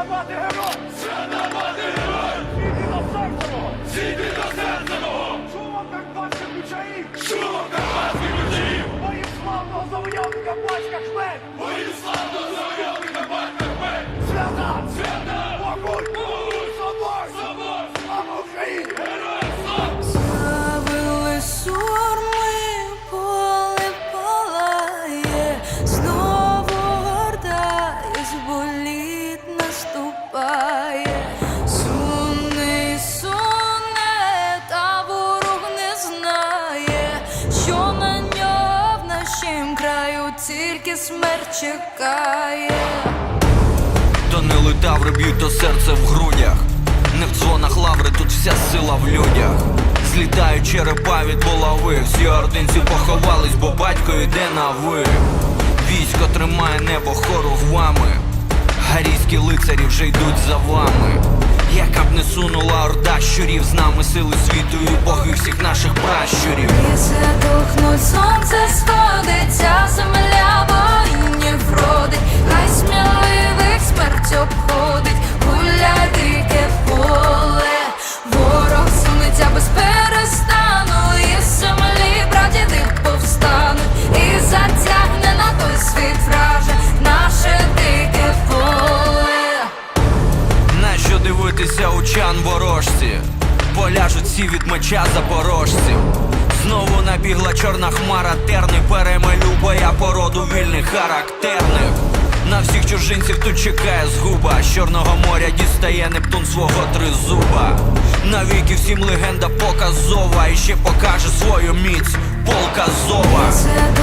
Sena Madero! the Madero! Тільки смерть чекає. То не летаври б'ють, то серце в грудях. Не в дзвонах лаври, тут вся сила в людях. Злітають черепа від булави. Всі ординці поховались, бо батько йде на ви. Військо тримає небо хоругвами. Гарійські лицарі вже йдуть за вами. Яка б не сунула орда щурів з нами сили світу і боги всіх наших пращурів. Ліси тухнуть, сонце Поляжуть від меча запорожців. Знову набігла чорна хмара, терни перемелю боя породу вільних характерних. На всіх чужинців тут чекає згуба. З Чорного моря дістає Нептун свого тризуба. Навіки всім легенда показова і ще покаже свою міць полка зова. Це